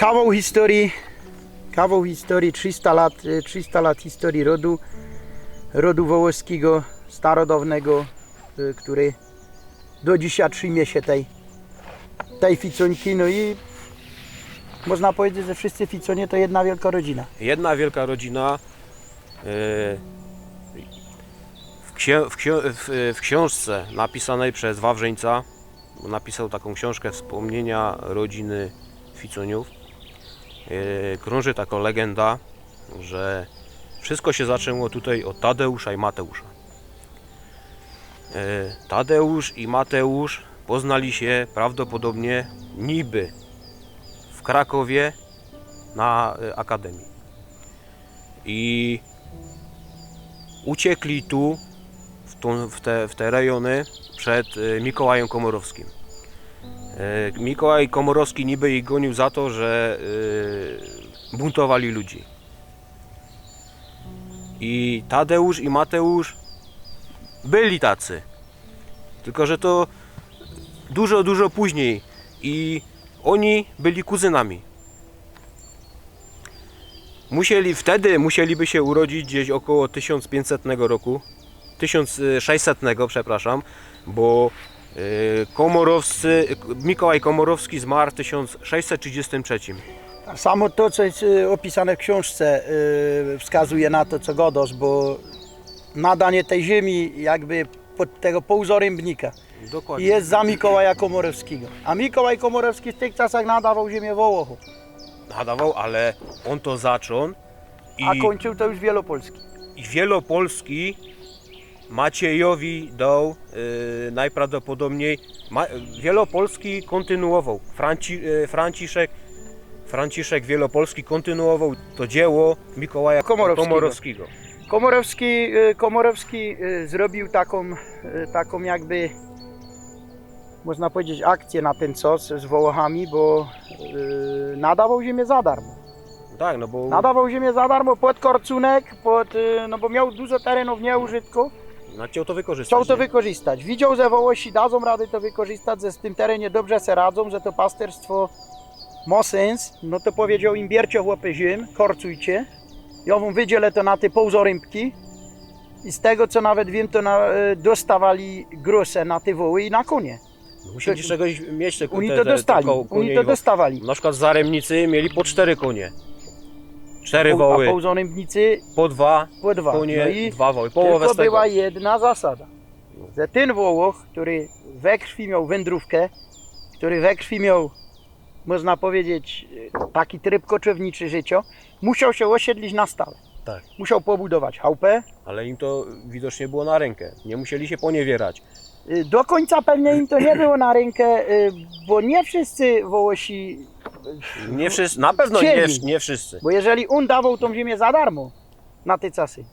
kawał historii, kawał historii, 300 lat, y, 300 lat historii rodu, rodu wołoskiego, starodawnego, y, który do dzisiaj trzymie się tej, tej ficońki, no i można powiedzieć, że wszyscy ficonie to jedna wielka rodzina. Jedna wielka rodzina. e, W, księ, w, w, w książce napisanej przez Wawrzeńca, napisał taką książkę wspomnienia rodziny Ficoniów. E, Krąży taka legenda, że wszystko się zaczęło tutaj od Tadeusza i Mateusza. E, Tadeusz i Mateusz poznali się prawdopodobnie niby w Krakowie na e, Akademii. I uciekli tu, w, te, w te rejony, przed Mikołajem Komorowskim. E, Mikołaj Komorowski niby ich gonił za to, że e, buntowali ludzi. I Tadeusz i Mateusz byli tacy. Tylko, że to dużo, dużo później. I oni byli kuzynami. Musieli wtedy musieliby się urodzić gdzieś około 1500 roku. 1600, przepraszam, bo e, Komorowscy, Mikołaj Komorowski zmarł w 1633. Samo to, co jest y, opisane w książce, y, wskazuje na to, co godasz, bo nadanie tej ziemi jakby pod tego półzorębnika Dokładnie. jest za Mikołaja Komorowskiego. A Mikołaj Komorowski w tych czasach nadawał ziemię Wołochom, Nadawał, ale on to zaczął i, a kończył to już Wielopolski. i Wielopolski Maciejowi dał e, najprawdopodobniej. Ma, Wielopolski kontynuował. Franci, e, Franciszek, Franciszek Wielopolski kontynuował to dzieło Mikołaja Komorowskiego. Komorowskiego. Komorowski, y, Komorowski y, zrobił taką, y, taką jakby, można powiedzieć, akcję na ten czas z Wołochami, bo y, nadawał ziemię za darmo. Tak, no bo Nadawał ziemię za darmo pod korcunek, pod, y, no bo miał dużo terenów nieużytków, no, chciał to wykorzystać. chciał to nie? wykorzystać. Widział, że Wołosi dadzą radę to wykorzystać, że z tym terenie dobrze se radzą, że to pasterstwo ma sens, no to powiedział im bierzcie chłopy ziem, korcujcie, ja wam wydzielę to na te półzorębki i z tego co nawet wiem, to na, y, dostawali grosę na te woły i na konie. Musieli czegoś mieć te, Oni te, to dostali, oni to dostawali. Na przykład zaremnicy mieli po cztery konie. Cztery A woły, półzorębnicy po dwa po dwa. konie, No i dwa woły. Połowę Tylko z tego. była jedna zasada. Że ten Wołoch, który we krwi miał wędrówkę, który we krwi miał, można powiedzieć, taki tryb koczowniczy życia, musiał się osiedlić na stałe. Tak. Musiał pobudować chałupę. Ale im to widocznie było na rękę. Nie musieli się poniewierać. Y, Do końca pewnie im to nie było na rękę, y, bo nie wszyscy Wołosi, Nie wszyscy, na pewno nie, Chcieli. nie wszyscy. bo jeżeli on dawał tą ziemię za darmo na te czasy,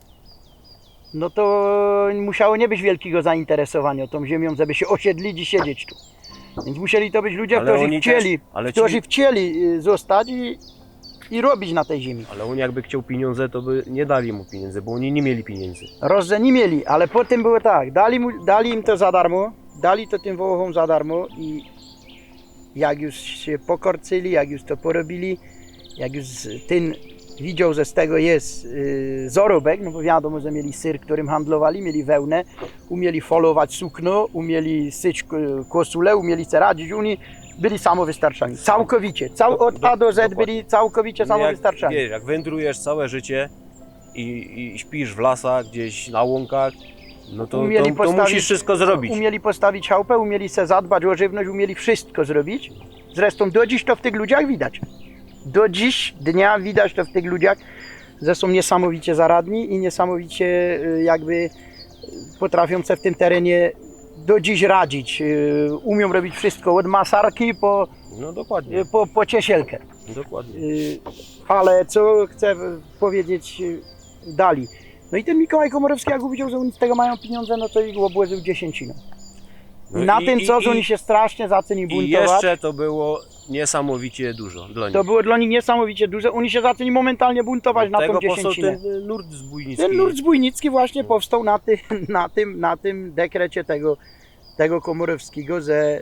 no to musiało nie być wielkiego zainteresowania tą ziemią, żeby się osiedlić i siedzieć tu. Więc musieli to być ludzie, Ale którzy oni chcieli, też- ale ci- którzy chcieli y, zostać i, i robić na tej ziemi. Ale on jakby chciał pieniądze, to by nie dali mu pieniędzy, bo oni nie mieli pieniędzy. Rożę nie mieli, ale potem było tak, dali, mu, dali im to za darmo, dali to tym Wołochom za darmo i jak już się pokorcyli, jak już to porobili, jak już ten widział, że z tego jest y, zarobek, no bo wiadomo, że mieli syr, którym handlowali, mieli wełnę, umieli folować sukno, umieli syć ko- koszulę, umieli se radzić, oni byli samowystarczalni, całkowicie, cał, od A do Z byli całkowicie jak, samowystarczalni. wiesz, jak wędrujesz całe życie i, i śpisz w lasach, gdzieś na łąkach, no to, Umieli to, to postawić- musisz wszystko zrobić. Umieli postawić chałupę, umieli se zadbać o żywność, umieli wszystko zrobić. Zresztą do dziś to w tych ludziach widać. Do dziś dnia widać to w tych ludziach, że są niesamowicie zaradni i niesamowicie y, jakby y, potrafią se w tym terenie do dziś radzić. Y, Umią robić wszystko od masarki po, No dokładnie, po, po ciesielkę. dokładnie. Ale co chcę powiedzieć dali. No i ten Mikołaj Komorowski, jak widział, że oni z tego mają pieniądze, no to ich obłożył dziesięciną. No I na i- tym i- co i- oni się strasznie zaczęli I buntować. jeszcze to było niesamowicie dużo dla nich. To było dla nich niesamowicie duże. Oni się zaczęli momentalnie buntować na tą dziesięcinę. ten nurt zbójnicki. Ten nurt zbójnicki właśnie powstał na, ty, na, tym, na tym dekrecie tego, tego Komorowskiego, że,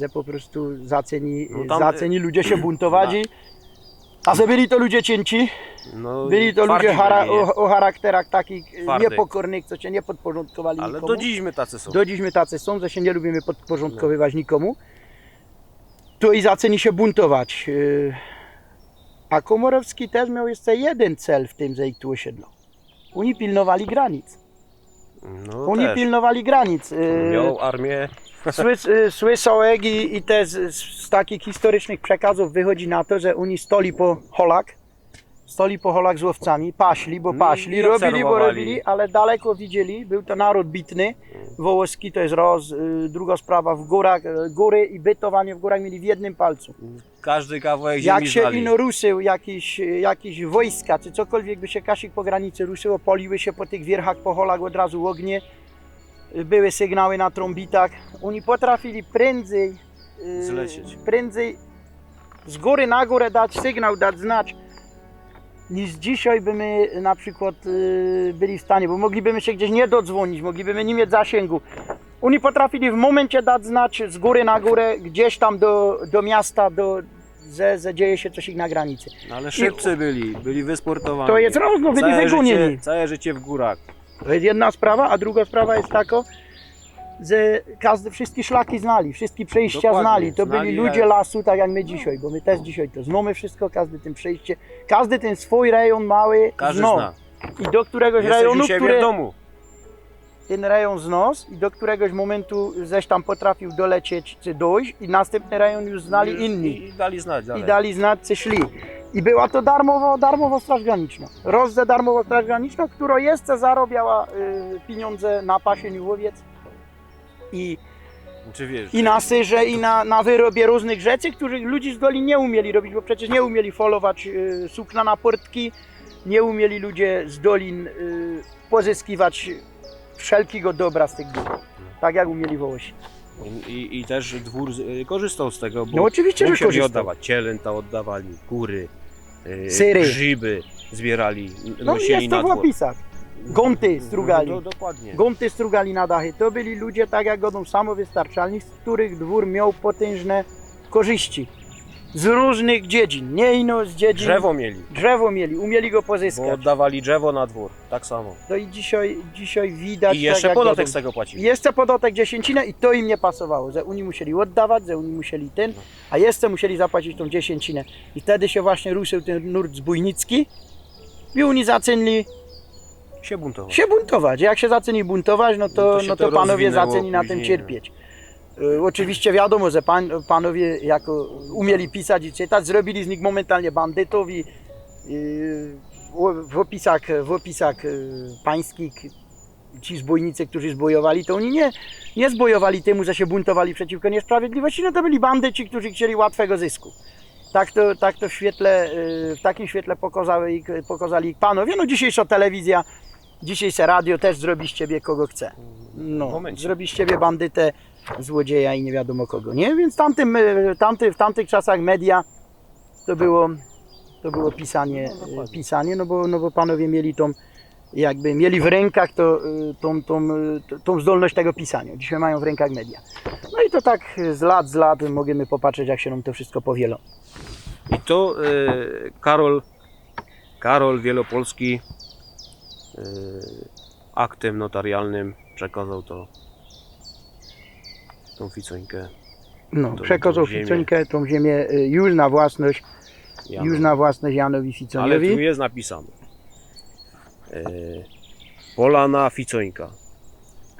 że po prostu zaceni, No tam- zaceni ludzie się buntować i, A że byli to ludzie cięci, No, byli to ludzie chara- byli, nie? o, o charakterach takich e, Twardych. niepokornych, co się nie podporządkowali Ale nikomu. do dziś my tacy są. Do dziś my tacy są, że się nie lubimy podporządkowywać nikomu. To i zaczęli się buntować. Yy, A Komorowski też miał jeszcze jeden cel w tym, że ich tu osiedlał. Oni pilnowali granic. No Oni też. pilnowali granic. Yy, Miał armię. Słys, y, Słyszałek i, i też z, z takich historycznych przekazów wychodzi na to, że oni stoli po holak, stoli po holak z łowcami, paśli, bo No paśli, i robili, bo obserwowali. robili, ale daleko widzieli, był to naród bitny, wołoski to jest roz, y, druga sprawa w górach, y, góry i bytowanie w górach mieli w jednym palcu. Każdy kawałek ziemi Jak się znali. ino ruszył jakiś, jakiś wojska, czy cokolwiek by się Kasik po granicy ruszyło, poliły się po tych wierchach, po holach od razu ognie, były sygnały na trąbitach. Oni potrafili prędzej, yy, Zlecieć. prędzej z góry na górę dać sygnał, dać znać, niż dzisiaj by my na przykład yy, byli w stanie, bo moglibyśmy się gdzieś nie dodzwonić, moglibyśmy nie mieć zasięgu. Oni potrafili w momencie dać znać z góry na górę, gdzieś tam do, do miasta, do, że, że dzieje się coś ich na granicy. No, ale szybcy byli, byli wysportowani. To jest rozno, byli całe wygonieni. życie, całe życie w górach. To jest jedna sprawa, a druga sprawa jest taka, że każdy, wszystkie szlaki znali, wszystkie przejścia Dokładnie, znali. To znali byli jak- ludzie lasu, tak jak my dzisiaj, bo my też dzisiaj to znamy wszystko, każdy tym przejście, każdy ten swój rejon mały Każdy zna. zna. I do któregoś Jesteś rejonu, u siebie który w domu. ten rejon znos i do któregoś momentu żeś tam potrafił dolecieć czy dojść i następny rejon już znali I, inni. I, I dali znać dalej. I dali znać, co szli. I była to darmowo, darmowo Straż Graniczna. Rozdze darmowo Straż Graniczna, która jeszcze zarabiała y, pieniądze na pasieniu łowiec i, Czy wiesz? i na syrze, i na, na wyrobie różnych rzeczy, których ludzie z Doli nie umieli robić, bo przecież nie umieli folować y, sukna na portki, nie umieli ludzie z dolin y, pozyskiwać wszelkiego dobra z tych gór, tak jak umieli Wołosi. I, I też dwór y, korzystał z tego, bo No oczywiście, że musieli korzystał. oddawać. Cielęta oddawali, kury, y, Syry. grzyby zbierali, No nosili jest to w dwór. opisach. Gonty strugali. No, dokładnie. Gonty strugali na dachy. To byli ludzie, tak jak godą samowystarczalni, z których dwór miał potężne korzyści. Z różnych dziedzin, nie ino z dziedzin. Drzewo mieli, Drzewo mieli, umieli go bo pozyskać. oddawali drzewo na dwór, tak samo. To i dzisiaj, dzisiaj widać. I jeszcze jak podatek z tego płacili. Jeszcze podatek dziesięcinę i to im nie pasowało, że oni musieli oddawać, że oni musieli ten, a jeszcze musieli zapłacić tą dziesięcinę. I wtedy się właśnie ruszył ten nurt zbójnicki i oni zaczęli Się buntował. się buntować. Jak się zaczęli buntować, no No to, to no to, to panowie rozwinęło zaczęli na tym później, cierpieć. Y, Oczywiście wiadomo, że pan, panowie jako umieli pisać i czytać, zrobili z nich momentalnie bandytów i y, w- opisach, w opisach y, pańskich ci zbójnicy, którzy zbojowali, to oni nie, nie zbojowali temu, że się buntowali przeciwko niesprawiedliwości, no to byli bandyci, którzy chcieli łatwego zysku. Tak to, tak to w świetle, y, w takim świetle pokazały ich, pokazali ich panowie. No dzisiejsza telewizja, dzisiejsze radio też zrobi z ciebie kogo chce. No, zrobi z ciebie bandytę, złodzieja i nie wiadomo kogo, nie? Więc tamtym, y, tamty, w tamtych czasach media to było, to było pisanie, y, pisanie no, bo, no bo panowie mieli tą, jakby mieli w rękach to, y, tą, tą, tą zdolność tego pisania. Dzisiaj mają w rękach media. No i to tak z lat, z lat możemy popatrzeć, jak się nam to wszystko powielo. I to y, Karol, Karol Wielopolski y, aktem notarialnym przekazał to tą ficońkę No, Tą- przekazał tą ziemię. Ficońkę, tą ziemię y, już na własność, Janu. już na własność Janowi Ale tu jest napisane y, Polana Ficońka,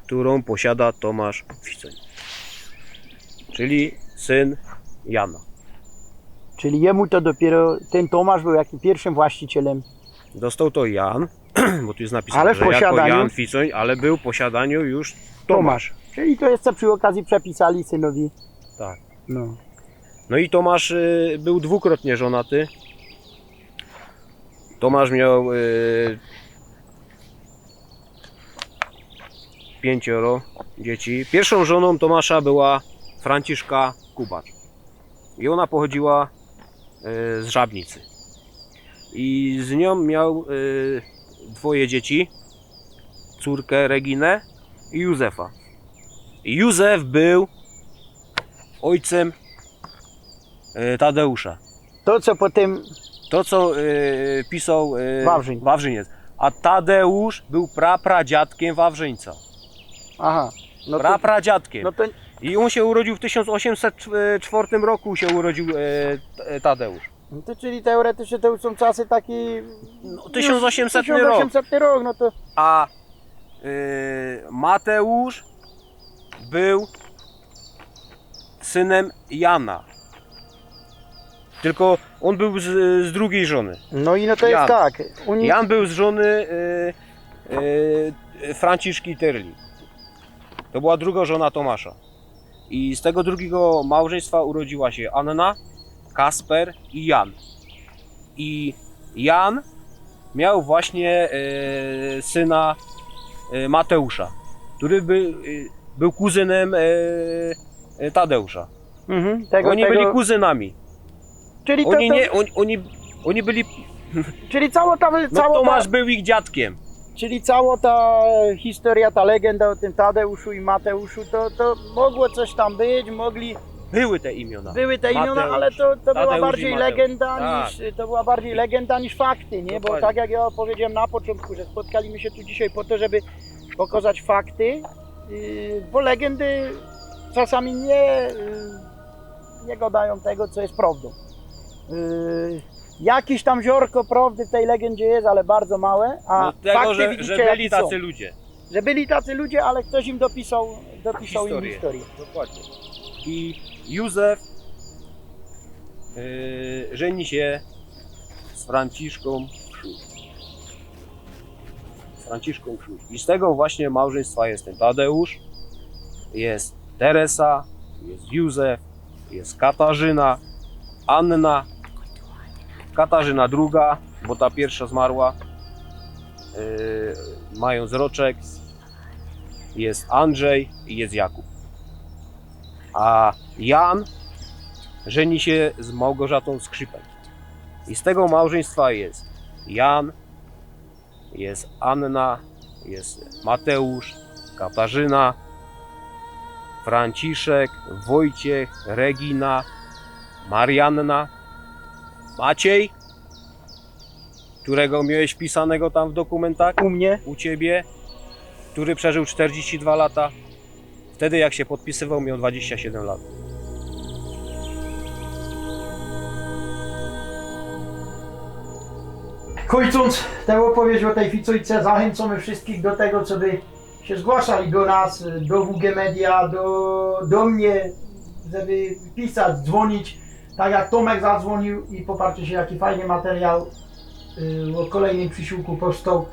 którą posiada Tomasz Ficoń. Czyli syn Jana. Czyli jemu to dopiero, ten Tomasz był jakim pierwszym właścicielem. Dostał to Jan, bo tu jest napisane, Ale w że jako posiadaniu- Jan Ficoń, ale był w posiadaniu już Tomasz. Tomasz. Czyli to jeszcze przy okazji przepisali synowi. Tak. No. No i Tomasz y, był dwukrotnie żonaty. Tomasz miał y, pięcioro dzieci. Pierwszą żoną Tomasza była Franciszka Kubacz. I ona pochodziła y, z Żabnicy. I z nią miał y, dwoje dzieci. Córkę Reginę i Józefa. Józef był ojcem y, Tadeusza. To, co potem To, co y, pisał y, Wawrzyń. Wawrzyniec. A Tadeusz był prapradziadkiem Wawrzyńca. Aha. No to, Prapradziadkiem. no to I on się urodził w 1804 roku się urodził e, T- Tadeusz. No to czyli teoretycznie to już są czasy takie... No, 1800 rok. 1800 rok, no to... A Mateusz był synem Jana. Tylko on był z, z drugiej żony. No i no to Jan. jest tak. Uni... Jan był z żony y, y, Franciszki Terli. To była druga żona Tomasza. I z tego drugiego małżeństwa urodziła się Anna, Kasper i Jan. I Jan miał właśnie y, syna y, Mateusza, który by, y, był kuzynem y, y, Tadeusza. Mhm, tego, Oni tego... byli kuzynami. Czyli, to, Oni, to... nie, oni, oni, oni byli. czyli cała ta... No Cała Tomasz ta... był ich dziadkiem. Czyli cała ta historia, ta legenda o tym Tadeuszu i Mateuszu, to, to mogło coś tam być, mogli... Były te imiona. Były te imiona, Mateusz, ale to, to była bardziej legenda Tak. niż to była bardziej legenda niż fakty, nie? Bo tak jak ja powiedziałem na początku, że spotkaliśmy się tu dzisiaj po to, żeby pokazać fakty, bo legendy czasami nie, yy, nie gadają tego, co jest prawdą. Yy, Jakiś tam ziorko prawdy w tej legendzie jest, ale bardzo małe, a No tego, że, widzicie, że byli są. tacy ludzie. Że byli tacy ludzie, ale ktoś im dopisał, dopisał im Historię. historię. Dokładnie. I Józef yy, żeni się z Franciszką Krzuś. Franciszką Krzuś. I z tego właśnie małżeństwa jest ten Tadeusz, jest Teresa, jest Józef, jest Katarzyna, Anna, Katarzyna druga, bo ta pierwsza zmarła, yy, mając roczek, jest Andrzej i jest Jakub. A Jan żeni się z Małgorzatą Skrzypek. I z tego małżeństwa jest Jan, jest Anna, jest Mateusz, Katarzyna, Franciszek, Wojciech, Regina, Marianna, Maciej, którego miałeś pisanego tam w dokumentach U mnie u ciebie, który przeżył 42 lata. Wtedy jak się podpisywał miał 27 lat. Kończąc tę opowieść o tej ficujce, zachęcamy wszystkich do tego, co by się zgłaszali do nas, do WG Media, do, do mnie, żeby pisać, dzwonić, tak jak Tomek zadzwonił i popatrzcie się, jaki fajny materiał y, o kolejnym przysiłku powstał.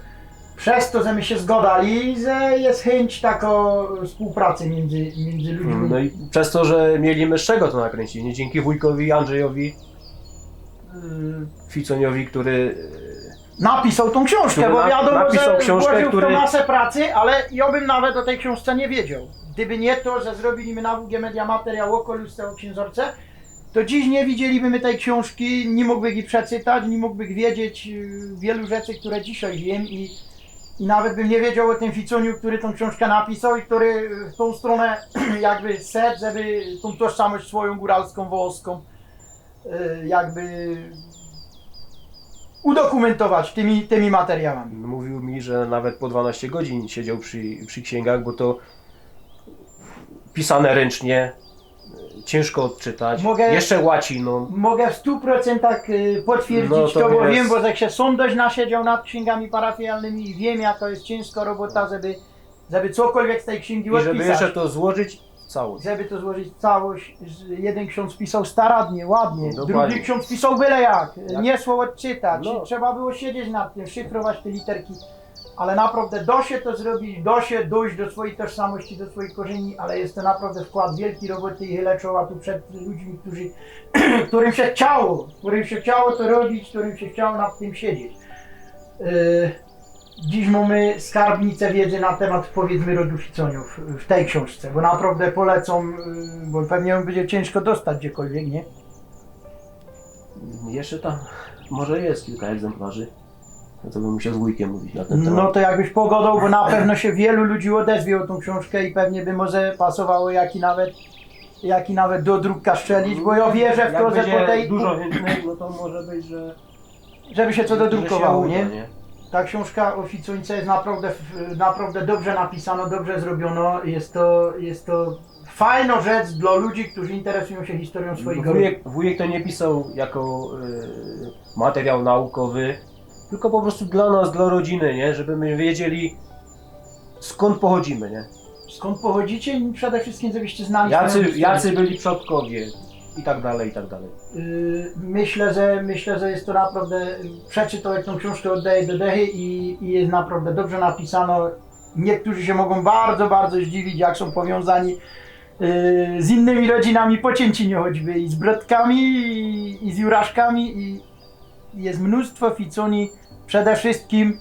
Przez to, że my się zgodali, że jest chęć taką współpracy między, między ludźmi. No i przez to, że mieliśmy z czego to nakręcić, nie dzięki wujkowi Andrzejowi Y, Ficoniowi, który napisał tą książkę, Który bo na- wiadomo, napisał że książkę, włożył w to który- masę pracy, ale ja bym nawet o tej książce nie wiedział. Gdyby nie to, że zrobiliśmy na WG Media materiał o kolumnce o księżorce, to dziś nie widzielibyśmy tej książki, nie mógłbym ich przeczytać, nie mógłbym wiedzieć y, wielu rzeczy, które dzisiaj wiem i, i nawet bym nie wiedział o tym Ficuniu, który tą książkę napisał i który w tą stronę jakby szedł, żeby tą tożsamość swoją góralską, włoską y, jakby udokumentować tymi, tymi materiałami. mówił mi, że nawet po 12 godzin siedział przy, przy księgach, bo to pisane ręcznie, y, ciężko odczytać, Mogę- jeszcze łaciną. Mogę w 100% y, potwierdzić No to, to bo jest- wiem, bo jak się są dość nasiedział nad księgami parafialnymi i wiem, jak to jest ciężka robota, żeby, żeby cokolwiek z tej księgi I żeby odpisać. jeszcze to złożyć całość. Żeby to złożyć całość, jeden ksiądz pisał staradnie, ładnie, Dokładnie. drugi ksiądz pisał byle jak, Jak- nie słowo odczytać, No. trzeba było siedzieć nad tym, szyfrować te literki, ale naprawdę do się to zrobić, do się dojść do swojej tożsamości, do swoich korzeni, ale jest to naprawdę wkład wielkiej roboty i chylę czoła tu przed ludźmi, którzy, którym się chciało, którym się chciało to robić, którym się chciało nad tym siedzieć. Yy, Dziś mamy skarbnicę wiedzy na temat powiedzmy rodu Ficoniów w tej książce, bo naprawdę polecam, yy, bo pewnie będzie ciężko dostać gdziekolwiek, nie? Jeszcze tam może jest kilka egzemplarzy. No to bym musiał z wujkiem mówić na ten temat. No to jakbyś pogodą, bo na pewno się wielu ludzi odezwie o tą książkę i pewnie by może pasowało jaki nawet, jaki nawet do drukka strzelić, bo ja wierzę w Jak to, że będzie po tej... dużo chętnych, no to może być, że żeby się to dodrukowało, Że się nie? nie? Ta książka o Ficuńce jest naprawdę, naprawdę dobrze napisana, dobrze zrobiona. Jest to, jest to fajna rzecz dla ludzi, którzy interesują się historią swojego. Wujek, wujek to nie pisał jako y, materiał naukowy, tylko po prostu dla nas, dla rodziny, nie? Żebyśmy wiedzieli skąd pochodzimy, nie? Skąd pochodzicie? Przede wszystkim, żebyście znali Jacy, jacy byli przodkowie i tak dalej, i tak dalej. Yy, Myślę, że myślę, że jest to naprawdę. Przeczytał tą książkę oddaję do dechy i, i jest naprawdę dobrze napisano. Niektórzy się mogą bardzo, bardzo zdziwić, jak są powiązani yy, z innymi rodzinami po Cięcinie choćby i z Brodkami i, i z Juraszkami i jest mnóstwo ficuni, przede wszystkim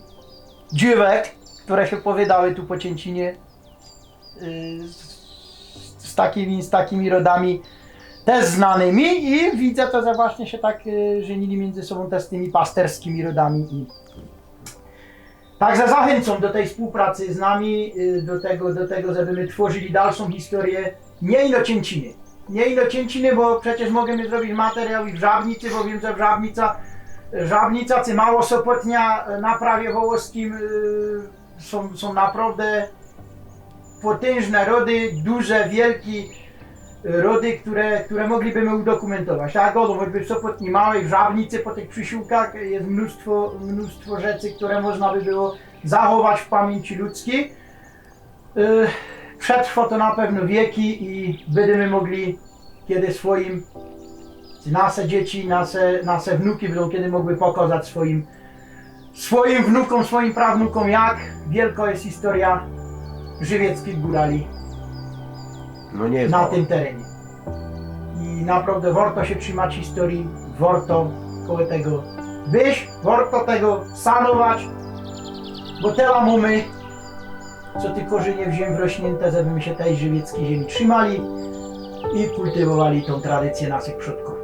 dziewek, które się powiedziały tu po Cięcinie yy, z, z, takimi, z takimi rodami też znanymi i widzę to, że właśnie się tak y, żenili między sobą też z tymi pasterskimi rodami i Także zachęcam do tej współpracy z nami, y, do tego, do tego, żebyśmy tworzyli dalszą historię nie Inocięciny. Nie Inocięciny, bo przecież możemy zrobić materiał i w Żabnicy, bo wiem, że w Żabnica, Żabnica czy Mało Sopotnia na prawie wołoskim y, są, są naprawdę potężne rody, duże, wielkie rody, które, które moglibyśmy udokumentować. Tak, o, choćby w Sopotni Małej, w Żabnicy, po tych przysiłkach jest mnóstwo, mnóstwo rzeczy, które można by było zachować w pamięci ludzkiej. Yy, Przetrwa to na pewno wieki i będziemy mogli kiedy swoim, nasze dzieci, nasze, nasze wnuki będą kiedy mogły pokazać swoim, swoim wnukom, swoim prawnukom, jak wielka jest historia żywieckich górali No nie jest na mało. tym terenie. I naprawdę warto się trzymać historii, warto koło tego być, warto tego szanować, bo tyle mamy, co ty korzenie w ziemi wrośnięte, żebyśmy się tej żywieckiej ziemi trzymali i kultywowali tą tradycję naszych przodków.